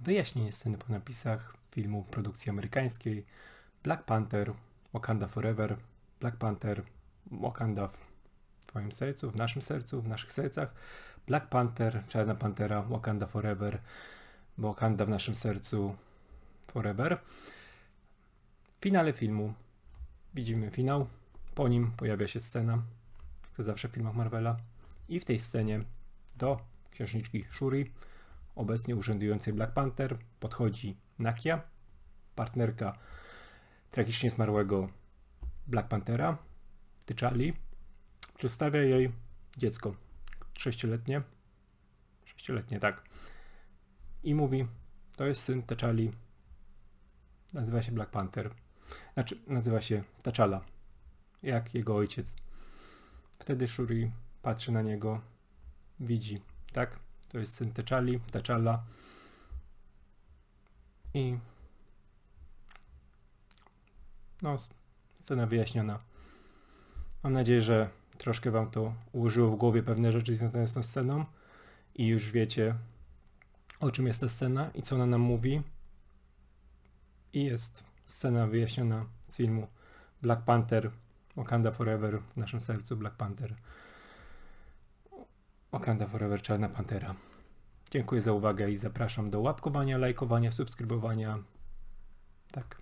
wyjaśnienie sceny po napisach filmu produkcji amerykańskiej Black Panther, Wakanda Forever, Black Panther, Wakanda w twoim sercu, w naszym sercu, w naszych sercach, Black Panther, Czarna Pantera, Wakanda Forever, Wakanda w naszym sercu, Forever. W finale filmu. Widzimy finał, po nim pojawia się scena, jak zawsze w filmach Marvela, i w tej scenie do księżniczki Shuri, obecnie urzędującej Black Panther, podchodzi Nakia, partnerka tragicznie zmarłego Black Panthera, T'Challi, przedstawia jej dziecko, sześcioletnie, sześcioletnie, tak, i mówi, to jest syn T'Challi, nazywa się Black Panther, znaczy nazywa się T'Challa, jak jego ojciec. Wtedy Shuri patrzy na niego, widzi, tak, to jest syn T'Challa i no, scena wyjaśniona. Mam nadzieję, że troszkę wam to ułożyło w głowie pewne rzeczy związane z tą sceną i już wiecie, o czym jest ta scena i co ona nam mówi. I jest scena wyjaśniona z filmu Black Panther, Wakanda Forever w naszym sercu Black Panther. Wakanda Forever, Czarna Pantera. Dziękuję za uwagę i zapraszam do łapkowania, lajkowania, subskrybowania. Tak.